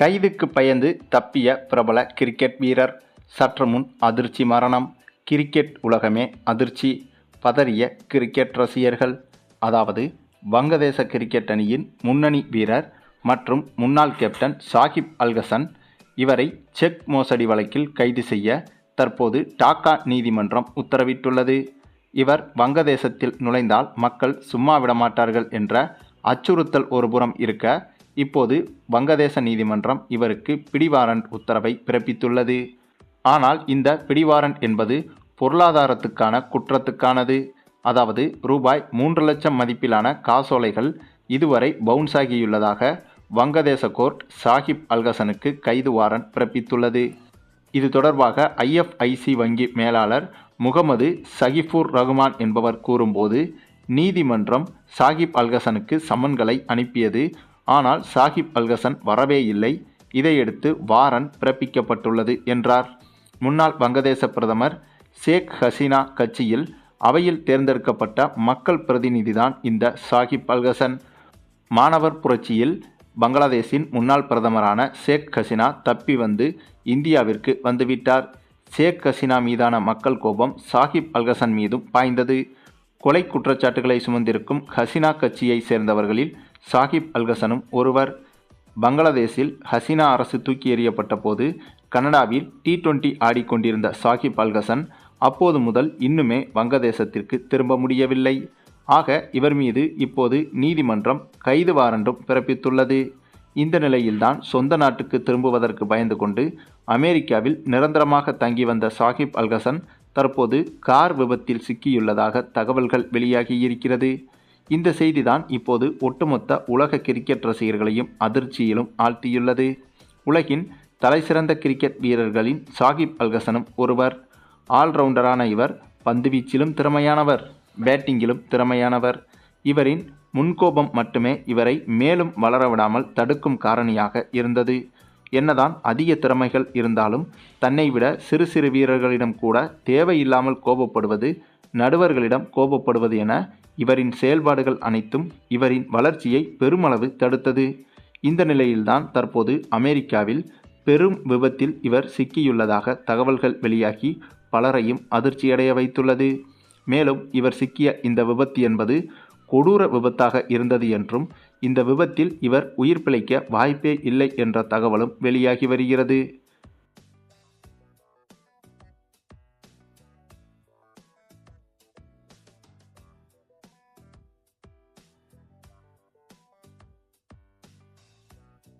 கைதுக்கு பயந்து தப்பிய பிரபல கிரிக்கெட் வீரர் சற்று முன் அதிர்ச்சி மரணம். கிரிக்கெட் உலகமே அதிர்ச்சி. பதறிய கிரிக்கெட் ரசிகர்கள் அதாவது வங்கதேச கிரிக்கெட் அணியின் முன்னணி வீரர் மற்றும் முன்னாள் கேப்டன் சாகிப் அல்கசன் இவரை செக் மோசடி வழக்கில் கைது செய்ய தற்போது டாக்கா நீதிமன்றம் உத்தரவிட்டுள்ளது. இவர் வங்கதேசத்தில் நுழைந்தால் மக்கள் சும்மா விடமாட்டார்கள் என்ற அச்சுறுத்தல் ஒருபுறம் இருக்க இப்போது வங்கதேச நீதிமன்றம் இவருக்கு பிடிவாரண்ட் உத்தரவை பிறப்பித்துள்ளது. ஆனால் இந்த பிடிவாரண்ட் என்பது பொருளாதாரத்துக்கான குற்றத்துக்கானது. அதாவது ரூபாய் மூன்று லட்சம் மதிப்பிலான காசோலைகள் இதுவரை பவுன்ஸ் ஆகியுள்ளதாக வங்கதேச கோர்ட் சாஹிப் அல்கசனுக்கு கைது வாரண்ட் பிறப்பித்துள்ளது. இது தொடர்பாக ஐஎஃப்ஐசி வங்கி மேலாளர் முகமது சகிஃபூர் ரகுமான் என்பவர் கூறும்போது நீதிமன்றம் சாகிப் அல்கசனுக்கு சம்மன்களை அனுப்பியது ஆனால் சாஹிப் அல்கசன் வரவே இல்லை. இதையடுத்து வாரன் பிறப்பிக்கப்பட்டுள்ளது என்றார். முன்னாள் வங்கதேச பிரதமர் ஷேக் ஹசீனா கட்சியில் அவையில் தேர்ந்தெடுக்கப்பட்ட மக்கள் பிரதிநிதிதான் இந்த சாஹிப் அல்கசன் மாணவர் புரட்சியில் பங்களாதேஷின் முன்னாள் பிரதமரான ஷேக் ஹசீனா தப்பி வந்து இந்தியாவிற்கு வந்துவிட்டார். ஷேக் ஹசீனா மீதான மக்கள் கோபம் சாஹிப் அல்கசன் மீதும் பாய்ந்தது. கொலை குற்றச்சாட்டுகளை சுமந்திருக்கும் ஹசீனா கட்சியை சேர்ந்தவர்களில் சாகிப் அல்கசனும் ஒருவர் பங்களாதேஷில் ஹசீனா அரசு தூக்கி எறியப்பட்ட போது கனடாவில் டி டுவெண்டி ஆடிக்கொண்டிருந்த சாகிப் அல்கசன் அப்போது முதல் இன்னுமே வங்கதேசத்திற்கு திரும்ப முடியவில்லை. ஆக இவர் மீது இப்போது நீதிமன்றம் கைது வாரண்டும் பிறப்பித்துள்ளது. இந்த நிலையில்தான் சொந்த நாட்டுக்கு திரும்புவதற்கு பயந்து கொண்டு அமெரிக்காவில் நிரந்தரமாக தங்கி வந்த சாகிப் அல்கசன் தற்போது கார் விபத்தில் சிக்கியுள்ளதாக தகவல்கள் வெளியாகியிருக்கிறது இந்த செய்திதான் இப்போது ஒட்டுமொத்த உலக கிரிக்கெட் ரசிகர்களையும் அதிர்ச்சியிலும் ஆழ்த்தியுள்ளது. உலகின் தலைசிறந்த கிரிக்கெட் வீரர்களின் சாகிப் அல்கசனும் ஒருவர். ஆல்ரவுண்டரான இவர் பந்துவீச்சிலும் திறமையானவர் பேட்டிங்கிலும் திறமையானவர். இவரின் முன்கோபம் மட்டுமே இவரை மேலும் வளரவிடாமல் தடுக்கும் காரணியாக இருந்தது. என்னதான் அதிக திறமைகள் இருந்தாலும் தன்னை விட சிறு சிறு வீரர்களிடம் கூட தேவையில்லாமல் கோபப்படுவது நடுவர்களிடம் கோபப்படுவது என இவரின் செயல்பாடுகள் அனைத்தும் இவரின் வளர்ச்சியை பெருமளவு தடுத்தது. இந்த நிலையில்தான் தற்போது அமெரிக்காவில் பெரும் விபத்தில் இவர் சிக்கியுள்ளதாக தகவல்கள் வெளியாகி பலரையும் அதிர்ச்சியடைய வைத்துள்ளது. மேலும் இவர் சிக்கிய இந்த விபத்து என்பது கொடூர விபத்தாக இருந்தது என்றும் இந்த விபத்தில் இவர் உயிர் பிழைக்க வாய்ப்பே இல்லை என்ற தகவலும் வெளியாகி வருகிறது.